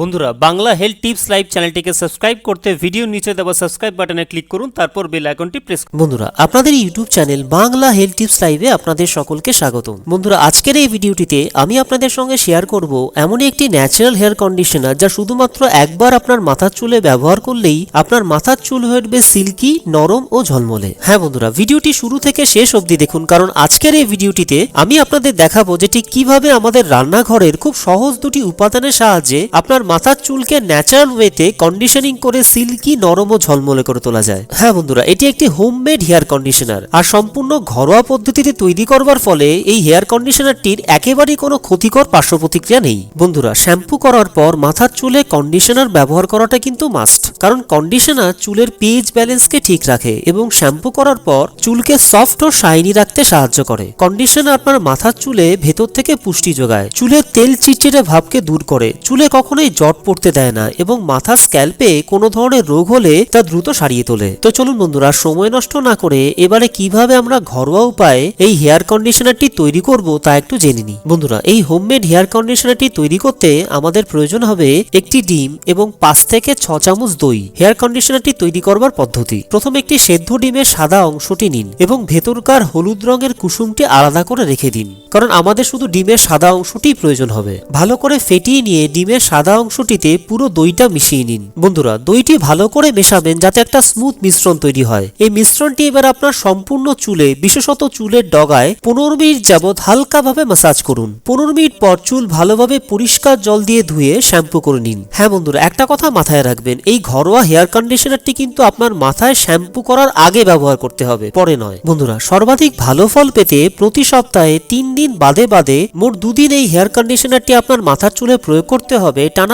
বন্ধুরা, Bangla health tips live চ্যানেলটিকে subscribe করতে ভিডিও নিচে দেওয়া সাবস্ক্রাইব বাটনে ক্লিক করুন, তারপর বেল আইকনটি প্রেস বন্ধুরা, আপনাদের YouTube channel Bangla health tips লাইভে আপনাদের সকলকে স্বাগতম। বন্ধুরা, আজকের এই ভিডিওটিতে আমি আপনাদের সঙ্গে শেয়ার করব এমনই একটি ন্যাচারাল হেয়ার কন্ডিশনার যা শুধুমাত্র একবার আপনার মাথার চুলে ব্যবহার করলেই আপনার মাথার চুল হয়ে উঠবে সিল্কি, নরম ও ঝলমলে। হ্যাঁ বন্ধুরা, ভিডিওটি শুরু থেকে শেষ অবধি দেখুন, কারণ আজকের এই ভিডিওটিতে আমি আপনাদের দেখাবো যে ঠিক কীভাবে আমাদের রান্নাঘরের খুব সহজ দুটি উপাদানের সাহায্যে আপনার মাথার চুলকে ন্যাচারাল ওয়েতে কন্ডিশনিং করে সিল্কি নরম ও ঝলমলে করে তোলা যায়। হ্যাঁ বন্ধুরা, এটি একটি হোমমেড হেয়ার কন্ডিশনার আর সম্পূর্ণ ঘরোয়া পদ্ধতিতে তৈরি করবার ফলে এই হেয়ার কন্ডিশনারটির একেবারেই কোনো ক্ষতিকর পার্শ্ব প্রতিক্রিয়া নেই। বন্ধুরা শ্যাম্পু করার পর মাথার চুলে কন্ডিশনার ব্যবহার করাটা কিন্তু মাস্ট কারণ কন্ডিশনার চুলের পিএইচ ব্যালেন্সকে ঠিক রাখে এবং শ্যাম্পু করার পর চুলকে সফট ও শাইনি রাখতে সাহায্য করে। কন্ডিশনার আপনার মাথার চুলে ভেতর থেকে পুষ্টি যোগায়। চুলের তেল চিটচিটে ভাবকে দূর করে। চুলে কখনোই জট পড়তে দেয় না এবং মাথা স্ক্যাল্পে কোনো ধরনের রোগ হলে তা দ্রুত সারিয়ে তোলে। তো চলুন বন্ধুরা, সময় নষ্ট না করে এবারে কীভাবে আমরা ঘরোয়া উপায়ে এই হেয়ার কন্ডিশনারটি তৈরি করব তা একটু জেনে নিই। বন্ধুরা, এই হোমমেড হেয়ার কন্ডিশনারটি তৈরি করতে আমাদের প্রয়োজন হবে একটি ডিম এবং পাঁচ থেকে ছ চামচ দই। হেয়ার কন্ডিশনারটি তৈরি করবার পদ্ধতি। প্রথমে একটি সেদ্ধ ডিমের সাদা অংশটি নিন এবং ভেতরকার হলুদ রঙের কুসুমটি আলাদা করে রেখে দিন। কারণ আমাদের শুধু ডিমের সাদা অংশটিই প্রয়োজন হবে। ভালো করে ফেটিয়ে নিয়ে ডিমের সাদা অংশটিতে পুরো দইটা মিশিয়ে নিন। বন্ধুরা, দইটি ভালো করে মেশাবেন যাতে একটা স্মুথ মিশ্রণ তৈরি হয়। এই মিশ্রণটি এবার আপনার সম্পূর্ণ চুলে, বিশেষত চুলের ডগায় পনেরো মিনিট যাবৎ হালকাভাবে ম্যাসাজ করুন। পনেরো মিনিট পর চুল ভালোভাবে পরিষ্কার জল দিয়ে ধুয়ে শ্যাম্পু করে নিন। হ্যাঁ বন্ধুরা, একটা কথা মাথায় রাখবেন, এই ঘরোয়া হেয়ার কন্ডিশনারটি কিন্তু আপনার মাথায় শ্যাম্পু করার আগে ব্যবহার করতে হবে, পরে নয়। বন্ধুরা, সর্বাধিক ভালো ফল পেতে প্রতি সপ্তাহে তিন দিন বাদে বাদে মোট দুদিন এই হেয়ার কন্ডিশনারটি আপনার মাথার চুলে প্রয়োগ করতে হবে, টানা